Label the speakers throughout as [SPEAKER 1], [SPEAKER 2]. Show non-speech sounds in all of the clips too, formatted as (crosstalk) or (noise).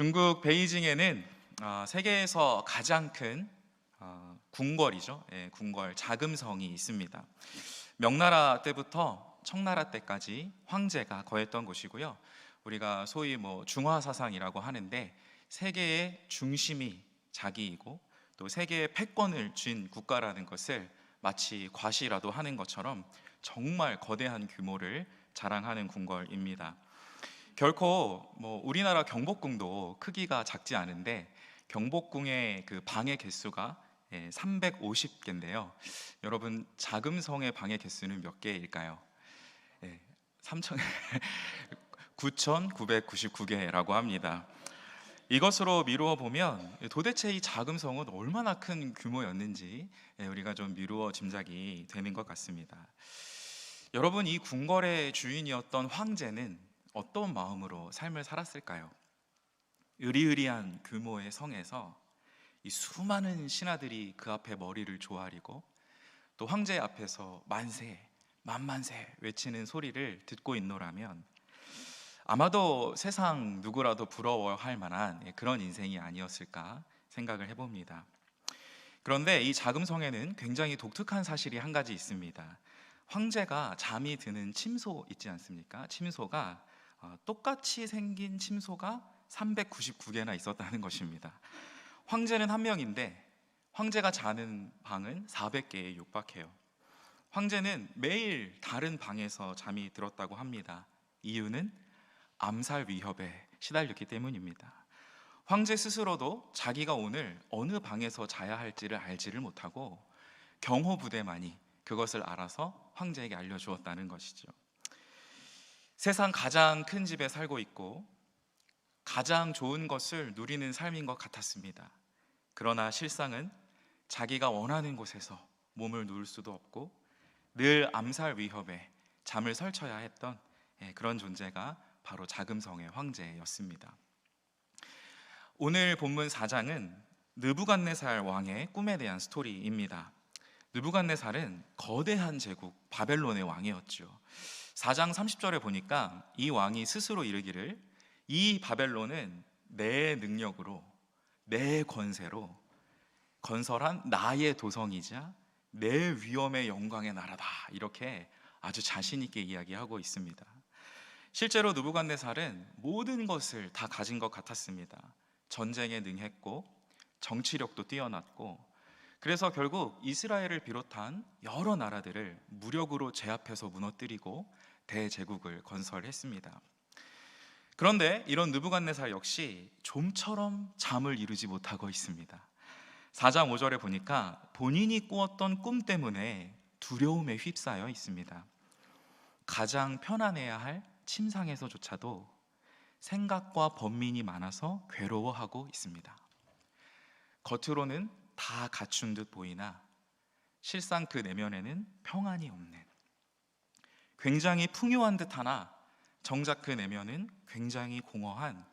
[SPEAKER 1] 중국 베이징에는 어, 세계에서 가장 큰 어, 궁궐이죠. 예, 궁궐 자금성이 있습니다. 명나라 때부터 청나라 때까지 황제가 거했던 곳이고요. 우리가 소위 뭐 중화 사상이라고 하는데 세계의 중심이 자기이고 또 세계의 패권을 쥔 국가라는 것을 마치 과시라도 하는 것처럼 정말 거대한 규모를 자랑하는 궁궐입니다. 결코 뭐 우리나라 경복궁도 크기가 작지 않은데 경복궁의 그 방의 개수가 350개인데요. 여러분 자금성의 방의 개수는 몇 개일까요? 예, 3천 9,999개라고 (laughs) 합니다. 이것으로 미루어 보면 도대체 이 자금성은 얼마나 큰 규모였는지 예, 우리가 좀 미루어 짐작이 되는 것 같습니다. 여러분 이 궁궐의 주인이었던 황제는 어떤 마음으로 삶을 살았을까요? 으리으리한 규모의 성에서 이 수많은 신하들이 그 앞에 머리를 조아리고 또 황제 앞에서 만세, 만만세 외치는 소리를 듣고 있노라면 아마도 세상 누구라도 부러워할 만한 그런 인생이 아니었을까 생각을 해봅니다. 그런데 이 자금성에는 굉장히 독특한 사실이 한 가지 있습니다. 황제가 잠이 드는 침소 있지 않습니까? 침소가 어, 똑같이 생긴 침소가 399개나 있었다는 것입니다. 황제는 한 명인데 황제가 자는 방은 400개에 육박해요. 황제는 매일 다른 방에서 잠이 들었다고 합니다. 이유는 암살 위협에 시달렸기 때문입니다. 황제 스스로도 자기가 오늘 어느 방에서 자야 할지를 알지를 못하고 경호 부대만이 그것을 알아서 황제에게 알려주었다는 것이죠. 세상 가장 큰 집에 살고 있고 가장 좋은 것을 누리는 삶인 것 같았습니다. 그러나 실상은 자기가 원하는 곳에서 몸을 누울 수도 없고 늘 암살 위협에 잠을 설쳐야 했던 예, 그런 존재가 바로 자금성의 황제였습니다. 오늘 본문 4장은 느부갓네살 왕의 꿈에 대한 스토리입니다. 느부갓네살은 거대한 제국 바벨론의 왕이었죠. 4장 30절에 보니까 이 왕이 스스로 이르기를 이 바벨론은 내 능력으로 내 권세로 건설한 나의 도성이자 내 위엄의 영광의 나라다 이렇게 아주 자신 있게 이야기하고 있습니다. 실제로 느부갓네살은 모든 것을 다 가진 것 같았습니다. 전쟁에 능했고 정치력도 뛰어났고 그래서 결국 이스라엘을 비롯한 여러 나라들을 무력으로 제압해서 무너뜨리고 대제국을 건설했습니다. 그런데 이런 느부갓네살 역시 좀처럼 잠을 이루지 못하고 있습니다. 4장 5절에 보니까 본인이 꾸었던 꿈 때문에 두려움에 휩싸여 있습니다. 가장 편안해야 할 침상에서조차도 생각과 번민이 많아서 괴로워하고 있습니다. 겉으로는 다 갖춘 듯 보이나 실상 그 내면에는 평안이 없는 굉장히 풍요한 듯 하나 정작 그 내면은 굉장히 공허한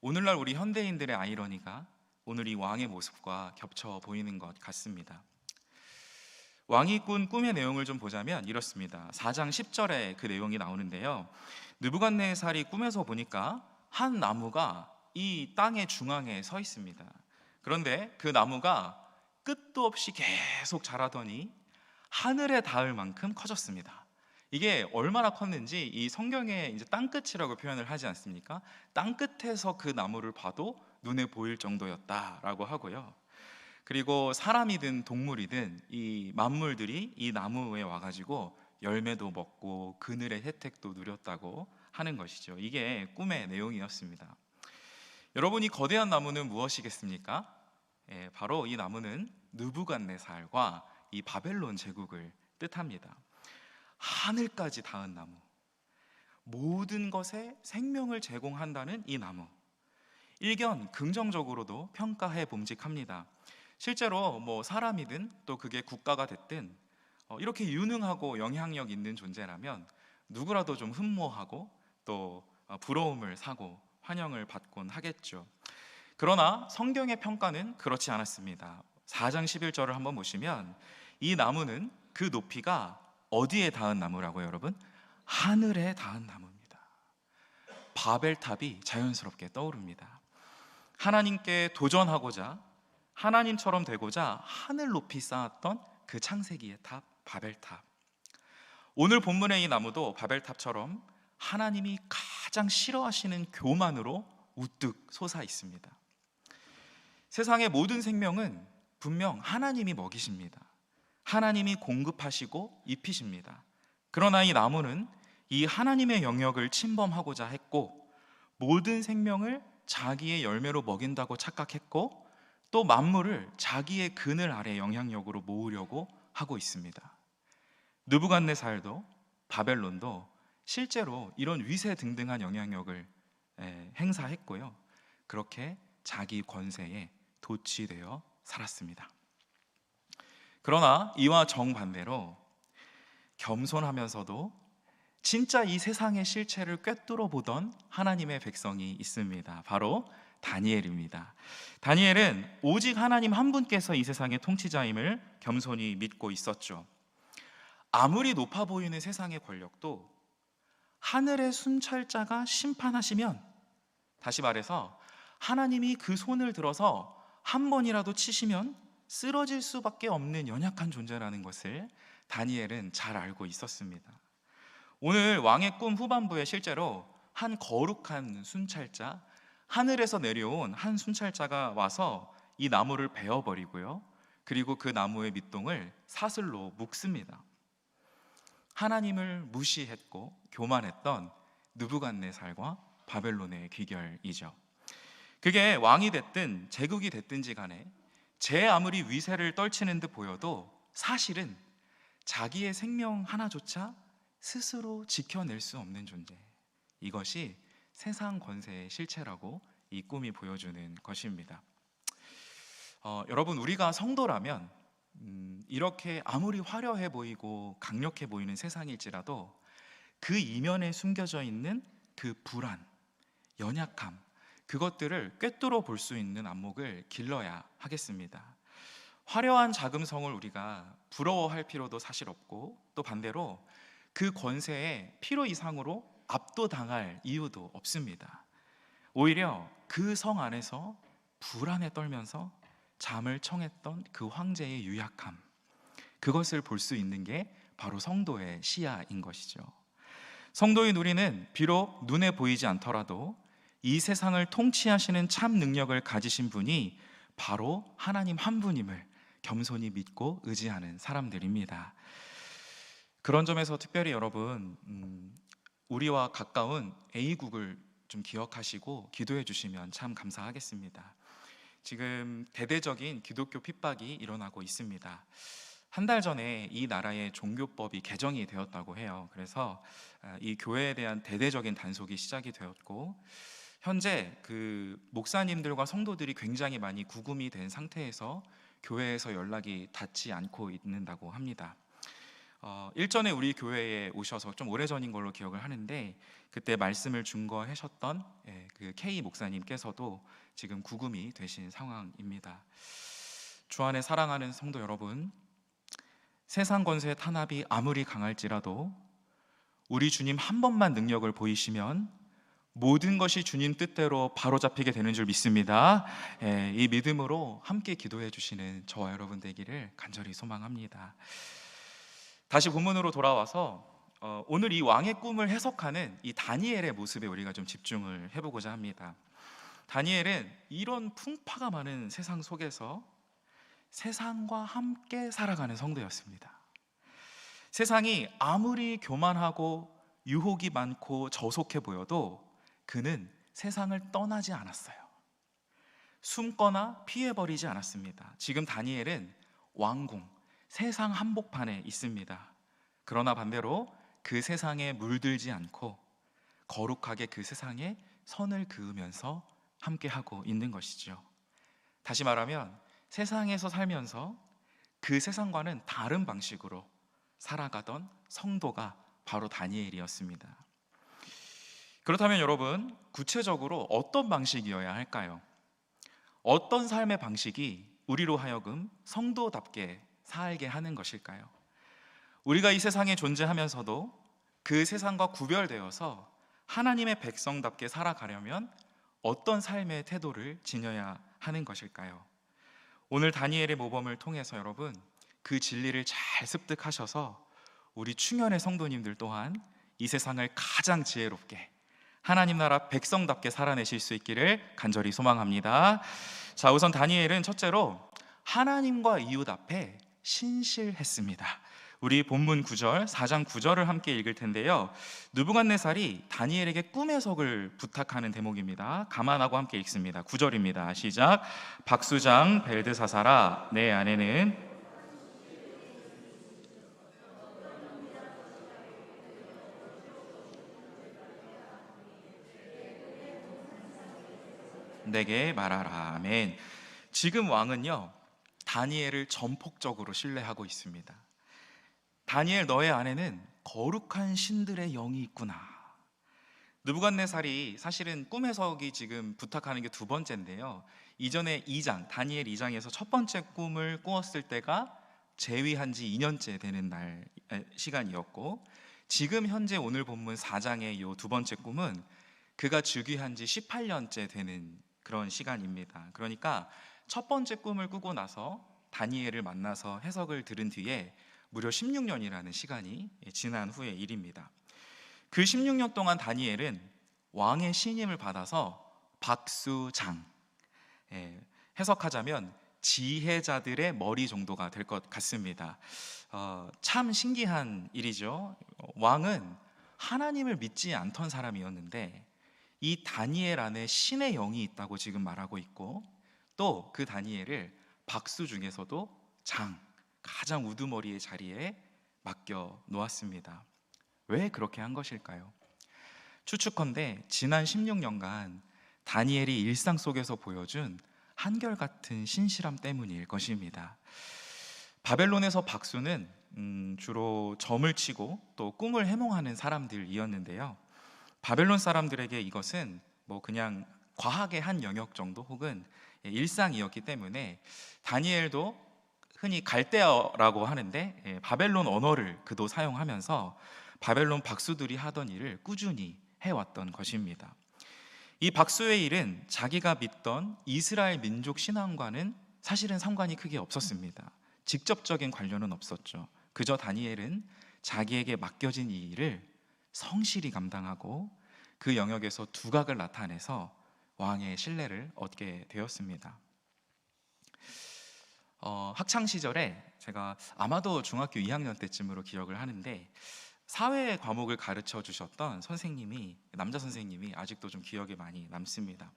[SPEAKER 1] 오늘날 우리 현대인들의 아이러니가 오늘 이 왕의 모습과 겹쳐 보이는 것 같습니다. 왕이 꾼 꿈의 내용을 좀 보자면 이렇습니다. 4장 10절에 그 내용이 나오는데요. 느부갓네살이 꿈에서 보니까 한 나무가 이 땅의 중앙에 서 있습니다. 그런데 그 나무가 끝도 없이 계속 자라더니 하늘에 닿을 만큼 커졌습니다. 이게 얼마나 컸는지 이 성경에 이제 땅끝이라고 표현을 하지 않습니까? 땅끝에서 그 나무를 봐도 눈에 보일 정도였다라고 하고요. 그리고 사람이든 동물이든 이 만물들이 이 나무에 와가지고 열매도 먹고 그늘의 혜택도 누렸다고 하는 것이죠. 이게 꿈의 내용이었습니다. 여러분 이 거대한 나무는 무엇이겠습니까? 예, 바로 이 나무는 느부갓네살과 이 바벨론 제국을 뜻합니다. 하늘까지 닿은 나무, 모든 것에 생명을 제공한다는 이 나무. 일견 긍정적으로도 평가해 봄직합니다. 실제로 뭐 사람이든 또 그게 국가가 됐든 어, 이렇게 유능하고 영향력 있는 존재라면 누구라도 좀 흠모하고 또 어, 부러움을 사고 환영을 받곤 하겠죠. 그러나 성경의 평가는 그렇지 않았습니다. 4장 11절을 한번 보시면 이 나무는 그 높이가 어디에 닿은 나무라고요, 여러분? 하늘에 닿은 나무입니다. 바벨탑이 자연스럽게 떠오릅니다. 하나님께 도전하고자 하나님처럼 되고자 하늘 높이 쌓았던 그 창세기의 탑 바벨탑. 오늘 본문의 이 나무도 바벨탑처럼 하나님이 가장 싫어하시는 교만으로 우뚝 솟아 있습니다. 세상의 모든 생명은 분명 하나님이 먹이십니다. 하나님이 공급하시고 입히십니다. 그러나 이 나무는 이 하나님의 영역을 침범하고자 했고 모든 생명을 자기의 열매로 먹인다고 착각했고 또 만물을 자기의 그늘 아래 영향력으로 모으려고 하고 있습니다. 느부갓네살도 바벨론도 실제로 이런 위세 등등한 영향력을 에, 행사했고요. 그렇게 자기 권세에 도취되어 살았습니다. 그러나 이와 정반대로 겸손하면서도 진짜 이 세상의 실체를 꿰뚫어 보던 하나님의 백성이 있습니다. 바로 다니엘입니다. 다니엘은 오직 하나님 한 분께서 이 세상의 통치자임을 겸손히 믿고 있었죠. 아무리 높아 보이는 세상의 권력도 하늘의 순찰자가 심판하시면 다시 말해서 하나님이 그 손을 들어서 한 번이라도 치시면 쓰러질 수밖에 없는 연약한 존재라는 것을 다니엘은 잘 알고 있었습니다. 오늘 왕의 꿈 후반부에 실제로 한 거룩한 순찰자, 하늘에서 내려온 한 순찰자가 와서 이 나무를 베어버리고요. 그리고 그 나무의 밑동을 사슬로 묶습니다. 하나님을 무시했고 교만했던 느부갓네살과 바벨론의 귀결이죠. 그게 왕이 됐든 제국이 됐든지 간에 제 아무리 위세를 떨치는 듯 보여도 사실은 자기의 생명 하나조차 스스로 지켜낼 수 없는 존재. 이것이 세상 권세의 실체라고 이 꿈이 보여주는 것입니다. 어, 여러분 우리가 성도라면 음, 이렇게 아무리 화려해 보이고 강력해 보이는 세상일지라도 그 이면에 숨겨져 있는 그 불안, 연약함 그것들을 꿰뚫어 볼 수 있는 안목을 길러야 하겠습니다. 화려한 자금성을 우리가 부러워할 필요도 사실 없고 또 반대로 그 권세에 필요 이상으로 압도당할 이유도 없습니다. 오히려 그 성 안에서 불안에 떨면서 잠을 청했던 그 황제의 유약함, 그것을 볼 수 있는 게 바로 성도의 시야인 것이죠. 성도인 우리는 비록 눈에 보이지 않더라도 이 세상을 통치하시는 참 능력을 가지신 분이 바로 하나님 한 분임을 겸손히 믿고 의지하는 사람들입니다. 그런 점에서 특별히 여러분 음, 우리와 가까운 A국을 좀 기억하시고 기도해 주시면 참 감사하겠습니다. 지금 대대적인 기독교 핍박이 일어나고 있습니다. 한 달 전에 이 나라의 종교법이 개정이 되었다고 해요. 그래서 아, 이 교회에 대한 대대적인 단속이 시작이 되었고 현재 그 목사님들과 성도들이 굉장히 많이 구금이 된 상태에서 교회에서 연락이 닿지 않고 있는다고 합니다. 어, 일전에 우리 교회에 오셔서 좀 오래전인 걸로 기억을 하는데 그때 말씀을 중거하셨던 예, 그 K 목사님께서도 지금 구금이 되신 상황입니다. 주 안에 사랑하는 성도 여러분, 세상 권세의 탄압이 아무리 강할지라도 우리 주님 한 번만 능력을 보이시면 모든 것이 주님 뜻대로 바로 잡히게 되는 줄 믿습니다. 예, 이 믿음으로 함께 기도해 주시는 저와 여러분 되기를 간절히 소망합니다. 다시 본문으로 돌아와서 어, 오늘 이 왕의 꿈을 해석하는 이 다니엘의 모습에 우리가 좀 집중을 해보고자 합니다. 다니엘은 이런 풍파가 많은 세상 속에서 세상과 함께 살아가는 성도였습니다. 세상이 아무리 교만하고 유혹이 많고 저속해 보여도 그는 세상을 떠나지 않았어요. 숨거나 피해버리지 않았습니다. 지금 다니엘은 왕궁, 세상 한복판에 있습니다. 그러나 반대로 그 세상에 물들지 않고 거룩하게 그 세상에 선을 그으면서 함께하고 있는 것이죠. 다시 말하면 세상에서 살면서 그 세상과는 다른 방식으로 살아가던 성도가 바로 다니엘이었습니다. 그렇다면 여러분, 구체적으로 어떤 방식이어야 할까요? 어떤 삶의 방식이 우리로 하여금 성도답게 살게 하는 것일까요? 우리가 이 세상에 존재하면서도 그 세상과 구별되어서 하나님의 백성답게 살아가려면 어떤 삶의 태도를 지녀야 하는 것일까요? 오늘 다니엘의 모범을 통해서 여러분 그 진리를 잘 습득하셔서 우리 충현의 성도님들 또한 이 세상을 가장 지혜롭게 하나님 나라 백성답게 살아내실 수 있기를 간절히 소망합니다. 자, 우선 다니엘은 첫째로 하나님과 이웃 앞에 신실했습니다. 우리 본문 9절, 4장 9절을 함께 읽을 텐데요. 느부갓네살이 다니엘에게 꿈의 석을 부탁하는 대목입니다. 감안하고 함께 읽습니다. 9절입니다. 시작. 박수장 벨드사사라 내 아내는 내게 말하라. 아멘. 지금 왕은요. 다니엘을 전폭적으로 신뢰하고 있습니다. 다니엘 너의 안에는 거룩한 신들의 영이 있구나. 느부갓네살이 사실은 꿈의 석이 지금 부탁하는 게 두 번째인데요. 이전에 2장 다니엘 2장에서 첫 번째 꿈을 꾸었을 때가 재위한 지 2년째 되는 날 에, 시간이었고 지금 현재 오늘 본문 4장의 요두 번째 꿈은 그가 즉위한 지 18년째 되는 그런 시간입니다. 그러니까 첫 번째 꿈을 꾸고 나서 다니엘을 만나서 해석을 들은 뒤에 무려 16년이라는 시간이 지난 후의 일입니다. 그 16년 동안 다니엘은 왕의 신임을 받아서 박수장 예, 해석하자면 지혜자들의 머리 정도가 될 것 같습니다. 어, 참 신기한 일이죠. 왕은 하나님을 믿지 않던 사람이었는데 이 다니엘 안에 신의 영이 있다고 지금 말하고 있고 또 그 다니엘을 박수 중에서도 장 가장 우두머리의 자리에 맡겨 놓았습니다. 왜 그렇게 한 것일까요? 추측컨대 지난 16년간 다니엘이 일상 속에서 보여준 한결같은 신실함 때문일 것입니다. 바벨론에서 박수는 음, 주로 점을 치고 또 꿈을 해몽하는 사람들이었는데요. 바벨론 사람들에게 이것은 뭐 그냥 과학의 한 영역 정도 혹은 일상이었기 때문에 다니엘도 흔히 갈대어라고 하는데 예, 바벨론 언어를 그도 사용하면서 바벨론 박수들이 하던 일을 꾸준히 해왔던 것입니다. 이 박수의 일은 자기가 믿던 이스라엘 민족 신앙과는 사실은 상관이 크게 없었습니다. 직접적인 관련은 없었죠. 그저 다니엘은 자기에게 맡겨진 이 일을 성실히 감당하고 그 영역에서 두각을 나타내서 왕의 신뢰를 얻게 되었습니다. 어, 학창 시절에 제가 아마도 중학교 2학년 때쯤으로 기억을 하는데 사회 과목을 가르쳐 주셨던 선생님이 남자 선생님이 아직도 좀 기억에 많이 남습니다.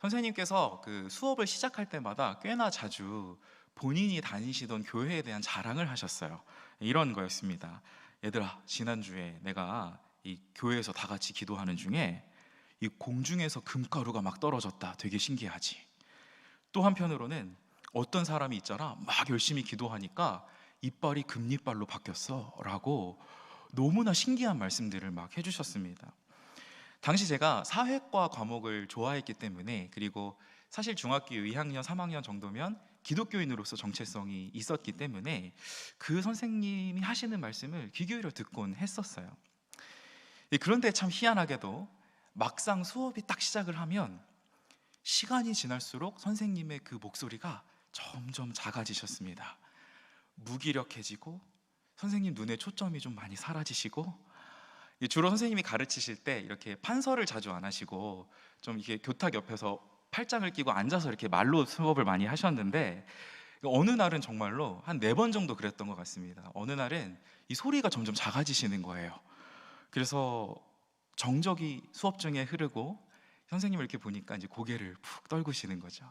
[SPEAKER 1] 선생님께서 그 수업을 시작할 때마다 꽤나 자주 본인이 다니시던 교회에 대한 자랑을 하셨어요. 이런 거였습니다. 얘들아, 지난주에 내가 이 교회에서 다 같이 기도하는 중에 이 공중에서 금가루가 막 떨어졌다. 되게 신기하지. 또 한편으로는 어떤 사람이 있잖아. 막 열심히 기도하니까 이빨이 금리빨로 바뀌었어 라고 너무나 신기한 말씀들을 막 해주셨습니다. 당시 제가 사회과 과목을 좋아했기 때문에 그리고 사실 중학교 2학년, 3학년 정도면 기독교인으로서 정체성이 있었기 때문에 그 선생님이 하시는 말씀을 귀 기울여 듣곤 했었어요. 예, 그런데 참 희한하게도 막상 수업이 딱 시작을 하면 시간이 지날수록 선생님의 그 목소리가 점점 작아지셨습니다. 무기력해지고 선생님 눈에 초점이 좀 많이 사라지시고 주로 선생님이 가르치실 때 이렇게 판서를 자주 안 하시고 좀 이렇게 교탁 옆에서 팔짱을 끼고 앉아서 이렇게 말로 수업을 많이 하셨는데 어느 날은 정말로 한 네 번 정도 그랬던 것 같습니다. 어느 날은 이 소리가 점점 작아지시는 거예요. 그래서 정적이 수업 중에 흐르고 선생님을 이렇게 보니까 이제 고개를 푹 떨구시는 거죠.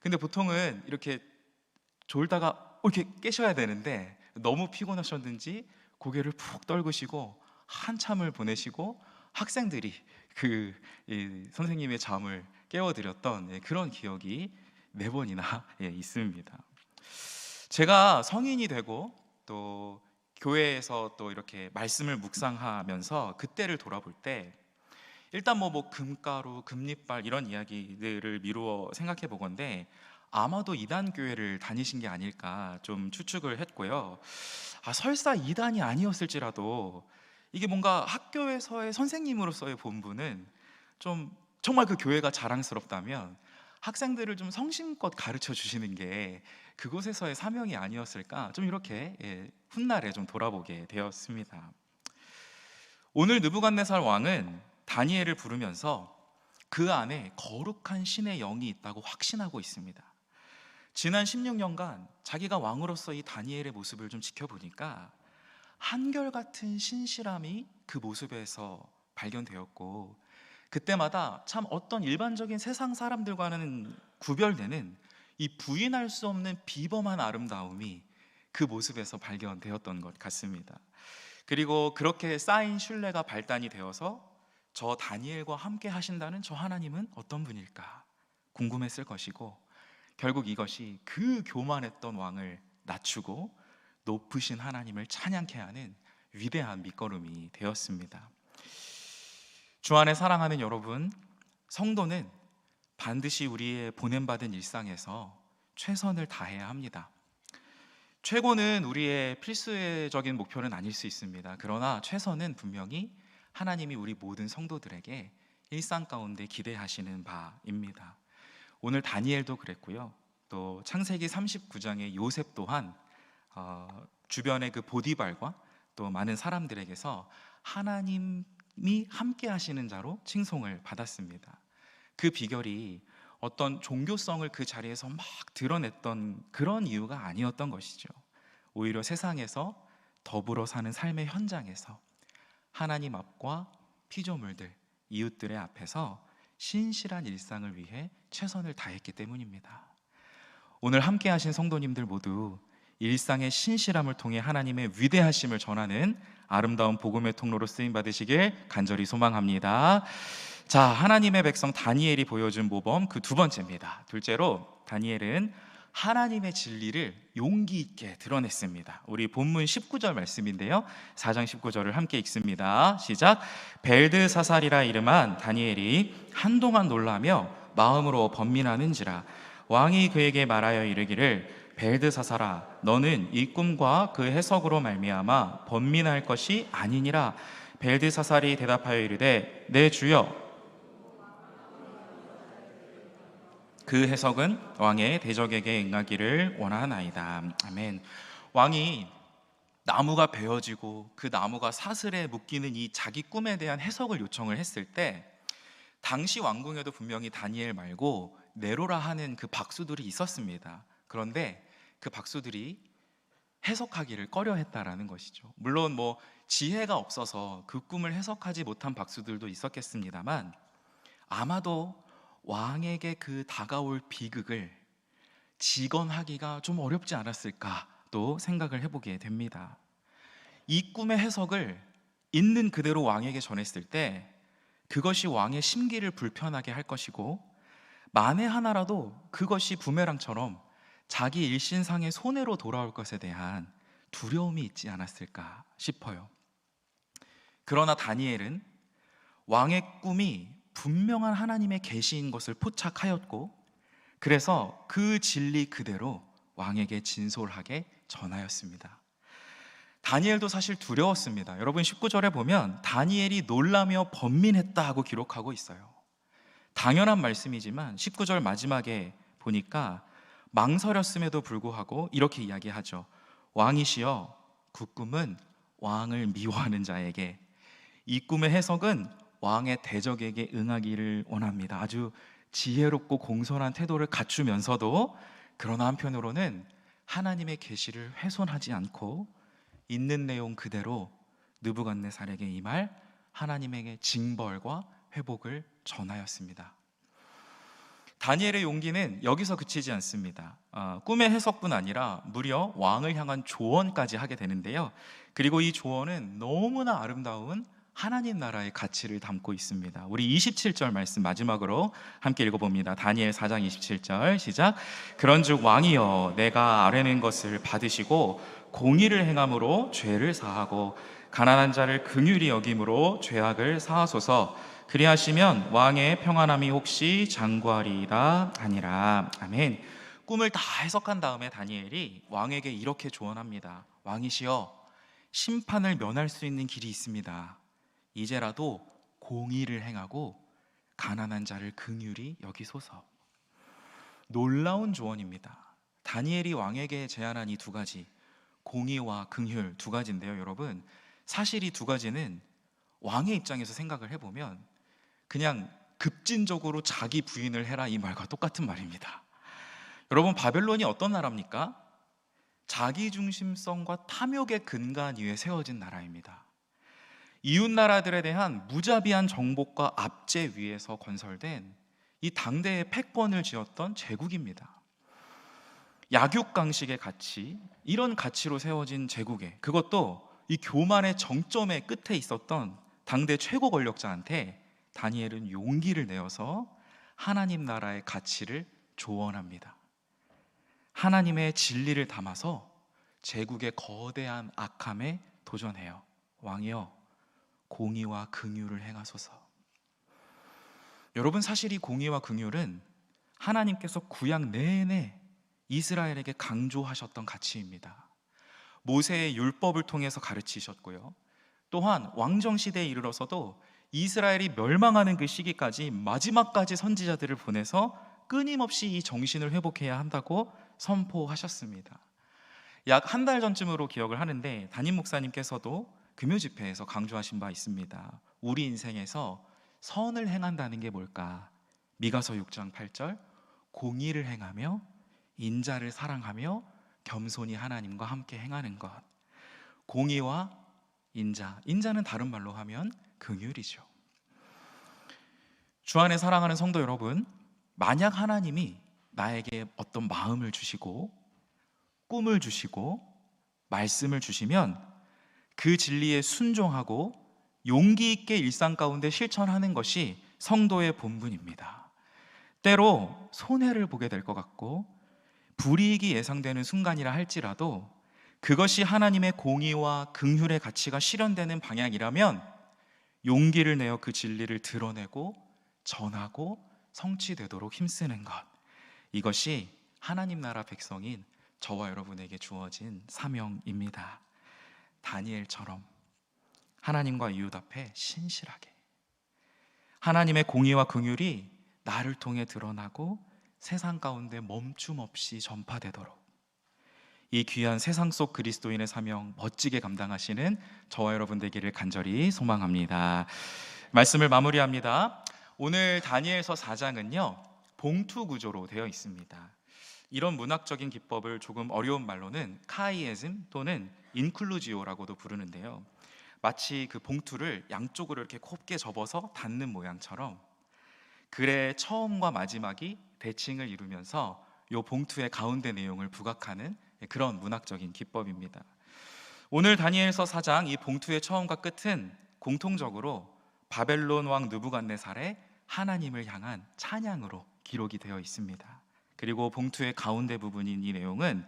[SPEAKER 1] 근데 보통은 이렇게 졸다가 어, 이렇게 깨셔야 되는데 너무 피곤하셨는지 고개를 푹 떨구시고 한참을 보내시고 학생들이 그 선생님의 잠을 깨워드렸던 예, 그런 기억이 네 번이나 (laughs) 예, 있습니다. 제가 성인이 되고 또 교회에서 또 이렇게 말씀을 묵상하면서 그때를 돌아볼 때 일단 뭐, 뭐 금가루, 금리빨 이런 이야기들을 미루어 생각해 보건데 아마도 이단 교회를 다니신 게 아닐까 좀 추측을 했고요. 아, 설사 이단이 아니었을지라도 이게 뭔가 학교에서의 선생님으로서의 본분은 좀 정말 그 교회가 자랑스럽다면 학생들을 좀 성심껏 가르쳐 주시는 게 그곳에서의 사명이 아니었을까 좀 이렇게 예, 훗날에 좀 돌아보게 되었습니다. 오늘 느부갓네살 왕은 다니엘을 부르면서 그 안에 거룩한 신의 영이 있다고 확신하고 있습니다. 지난 16년간 자기가 왕으로서 이 다니엘의 모습을 좀 지켜보니까 한결같은 신실함이 그 모습에서 발견되었고 그때마다 참 어떤 일반적인 세상 사람들과는 구별되는 이 부인할 수 없는 비범한 아름다움이 그 모습에서 발견되었던 것 같습니다. 그리고 그렇게 쌓인 신뢰가 발단이 되어서 저 다니엘과 함께 하신다는 저 하나님은 어떤 분일까 궁금했을 것이고 결국 이것이 그 교만했던 왕을 낮추고 높으신 하나님을 찬양케 하는 위대한 밑거름이 되었습니다. 주 안에 사랑하는 여러분, 성도는 반드시 우리의 보냄받은 일상에서 최선을 다해야 합니다. 최고는 우리의 필수적인 목표는 아닐 수 있습니다. 그러나 최선은 분명히 하나님이 우리 모든 성도들에게 일상 가운데 기대하시는 바입니다. 오늘 다니엘도 그랬고요. 또 창세기 39장의 요셉 또한 어, 주변의 그 보디발과 또 많은 사람들에게서 하나님 이 함께 하시는 자로 칭송을 받았습니다. 그 비결이 어떤 종교성을 그 자리에서 막 드러냈던 그런 이유가 아니었던 것이죠. 오히려 세상에서 더불어 사는 삶의 현장에서 하나님 앞과 피조물들, 이웃들의 앞에서 신실한 일상을 위해 최선을 다했기 때문입니다. 오늘 함께 하신 성도님들 모두 일상의 신실함을 통해 하나님의 위대하심을 전하는 아름다운 복음의 통로로 쓰임 받으시길 간절히 소망합니다. 자, 하나님의 백성 다니엘이 보여준 모범 그 두 번째입니다. 둘째로 다니엘은 하나님의 진리를 용기 있게 드러냈습니다. 우리 본문 19절 말씀인데요. 4장 19절을 함께 읽습니다. 시작. 벨드사살이라 이름한 다니엘이 한동안 놀라며 마음으로 번민하는지라 왕이 그에게 말하여 이르기를 벨드사살아 너는 이 꿈과 그 해석으로 말미암아 번민할 것이 아니니라 벨드사살이 대답하여 이르되 내 주여 그 해석은 왕의 대적에게 응하기를 원하나이다. 아멘. 왕이 나무가 베어지고 그 나무가 사슬에 묶이는 이 자기 꿈에 대한 해석을 요청을 했을 때 당시 왕궁에도 분명히 다니엘 말고 네로라 하는 그 박수들이 있었습니다. 그런데 그 박수들이 해석하기를 꺼려 했다라는 것이죠. 물론 뭐 지혜가 없어서 그 꿈을 해석하지 못한 박수들도 있었겠습니다만 아마도 왕에게 그 다가올 비극을 직언하기가 좀 어렵지 않았을까 또 생각을 해보게 됩니다. 이 꿈의 해석을 있는 그대로 왕에게 전했을 때 그것이 왕의 심기를 불편하게 할 것이고 만에 하나라도 그것이 부메랑처럼 자기 일신상의 손해로 돌아올 것에 대한 두려움이 있지 않았을까 싶어요. 그러나 다니엘은 왕의 꿈이 분명한 하나님의 계시인 것을 포착하였고 그래서 그 진리 그대로 왕에게 진솔하게 전하였습니다. 다니엘도 사실 두려웠습니다. 여러분 19절에 보면 다니엘이 놀라며 번민했다 하고 기록하고 있어요. 당연한 말씀이지만 19절 마지막에 보니까 망설였음에도 불구하고 이렇게 이야기하죠. 왕이시여 그 꿈은 왕을 미워하는 자에게 이 꿈의 해석은 왕의 대적에게 응하기를 원합니다. 아주 지혜롭고 공손한 태도를 갖추면서도 그러나 한편으로는 하나님의 계시를 훼손하지 않고 있는 내용 그대로 느부갓네살에게 이 말 하나님에게 징벌과 회복을 전하였습니다. 다니엘의 용기는 여기서 그치지 않습니다. 어, 꿈의 해석뿐 아니라 무려 왕을 향한 조언까지 하게 되는데요. 그리고 이 조언은 너무나 아름다운 하나님 나라의 가치를 담고 있습니다. 우리 27절 말씀 마지막으로 함께 읽어봅니다. 다니엘 4장 27절 시작. 그런즉 왕이여 내가 아뢰는 것을 받으시고 공의를 행함으로 죄를 사하고 가난한 자를 긍휼히 여김으로 죄악을 사하소서. 그리하시면 왕의 평안함이 혹시 장구하리이다 아니라 아멘. 꿈을 다 해석한 다음에 다니엘이 왕에게 이렇게 조언합니다. 왕이시여 심판을 면할 수 있는 길이 있습니다. 이제라도 공의를 행하고 가난한 자를 긍휼히 여기소서. 놀라운 조언입니다. 다니엘이 왕에게 제안한 이 두 가지 공의와 긍휼 두 가지인데요, 여러분. 사실 이 두 가지는 왕의 입장에서 생각을 해보면 그냥 급진적으로 자기 부인을 해라 이 말과 똑같은 말입니다. 여러분 바벨론이 어떤 나라입니까? 자기 중심성과 탐욕의 근간 위에 세워진 나라입니다. 이웃 나라들에 대한 무자비한 정복과 압제 위에서 건설된 이 당대의 패권을 지었던 제국입니다. 약육강식의 가치, 이런 가치로 세워진 제국에 그것도 이 교만의 정점의 끝에 있었던 당대 최고 권력자한테 다니엘은 용기를 내어서 하나님 나라의 가치를 조언합니다. 하나님의 진리를 담아서 제국의 거대한 악함에 도전해요. 왕이여, 공의와 긍휼을 행하소서. 여러분 사실 이 공의와 긍휼은 하나님께서 구약 내내 이스라엘에게 강조하셨던 가치입니다. 모세의 율법을 통해서 가르치셨고요. 또한 왕정 시대에 이르러서도 이스라엘이 멸망하는 그 시기까지 마지막까지 선지자들을 보내서 끊임없이 이 정신을 회복해야 한다고 선포하셨습니다. 약 한 달 전쯤으로 기억을 하는데 담임 목사님께서도 금요 집회에서 강조하신 바 있습니다. 우리 인생에서 선을 행한다는 게 뭘까? 미가서 6장 8절 공의를 행하며 인자를 사랑하며 겸손히 하나님과 함께 행하는 것. 공의와 인자. 인자는 다른 말로 하면 긍휼이죠. 주 안에 사랑하는 성도 여러분, 만약 하나님이 나에게 어떤 마음을 주시고 꿈을 주시고 말씀을 주시면 그 진리에 순종하고 용기 있게 일상 가운데 실천하는 것이 성도의 본분입니다. 때로 손해를 보게 될 것 같고 불이익이 예상되는 순간이라 할지라도 그것이 하나님의 공의와 긍휼의 가치가 실현되는 방향이라면 용기를 내어 그 진리를 드러내고 전하고 성취되도록 힘쓰는 것. 이것이 하나님 나라 백성인 저와 여러분에게 주어진 사명입니다. 다니엘처럼 하나님과 이웃 앞에 신실하게 하나님의 공의와 긍휼이 나를 통해 드러나고 세상 가운데 멈춤 없이 전파되도록 이 귀한 세상 속 그리스도인의 사명 멋지게 감당하시는 저와 여러분 되기를 간절히 소망합니다. 말씀을 마무리합니다. 오늘 다니엘서 4장은요. 봉투 구조로 되어 있습니다. 이런 문학적인 기법을 조금 어려운 말로는 카이에즘 또는 인클루지오라고도 부르는데요. 마치 그 봉투를 양쪽으로 이렇게 곱게 접어서 닫는 모양처럼 글의 처음과 마지막이 대칭을 이루면서 요 봉투의 가운데 내용을 부각하는 그런 문학적인 기법입니다. 오늘 다니엘서 4장 이 봉투의 처음과 끝은 공통적으로 바벨론 왕 느부갓네살의 하나님을 향한 찬양으로 기록이 되어 있습니다. 그리고 봉투의 가운데 부분인 이 내용은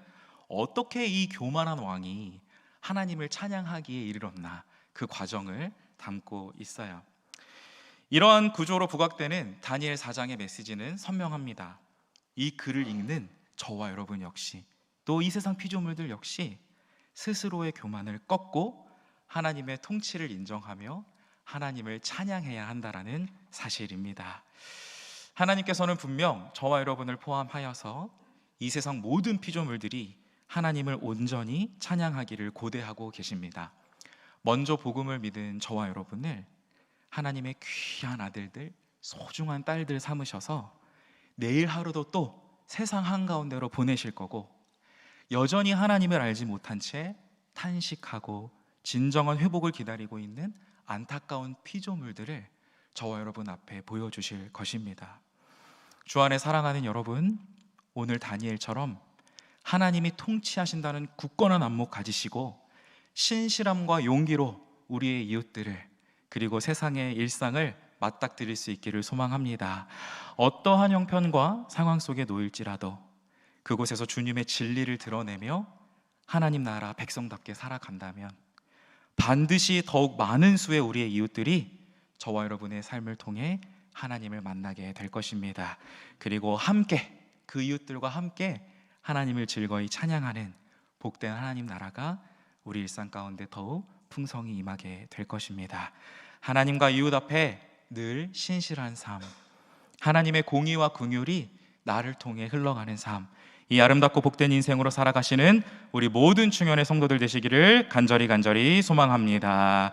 [SPEAKER 1] 어떻게 이 교만한 왕이 하나님을 찬양하기에 이르렀나 그 과정을 담고 있어요. 이러한 구조로 부각되는 다니엘 4장의 메시지는 선명합니다. 이 글을 읽는 저와 여러분 역시 또 이 세상 피조물들 역시 스스로의 교만을 꺾고 하나님의 통치를 인정하며 하나님을 찬양해야 한다라는 사실입니다. 하나님께서는 분명 저와 여러분을 포함하여서 이 세상 모든 피조물들이 하나님을 온전히 찬양하기를 고대하고 계십니다. 먼저 복음을 믿은 저와 여러분을 하나님의 귀한 아들들, 소중한 딸들 삼으셔서 내일 하루도 또 세상 한가운데로 보내실 거고 여전히 하나님을 알지 못한 채 탄식하고 진정한 회복을 기다리고 있는 안타까운 피조물들을 저와 여러분 앞에 보여주실 것입니다. 주 안에 사랑하는 여러분, 오늘 다니엘처럼 하나님이 통치하신다는 굳건한 안목 가지시고 신실함과 용기로 우리의 이웃들을 그리고 세상의 일상을 맞닥뜨릴 수 있기를 소망합니다. 어떠한 형편과 상황 속에 놓일지라도 그곳에서 주님의 진리를 드러내며 하나님 나라 백성답게 살아간다면 반드시 더욱 많은 수의 우리의 이웃들이 저와 여러분의 삶을 통해 하나님을 만나게 될 것입니다. 그리고 함께 그 이웃들과 함께 하나님을 즐거이 찬양하는 복된 하나님 나라가 우리 일상 가운데 더욱 풍성히 임하게 될 것입니다. 하나님과 이웃 앞에 늘 신실한 삶, 하나님의 공의와 긍휼이 나를 통해 흘러가는 삶, 이 아름답고 복된 인생으로 살아가시는 우리 모든 충현의 성도들 되시기를 간절히 간절히 소망합니다.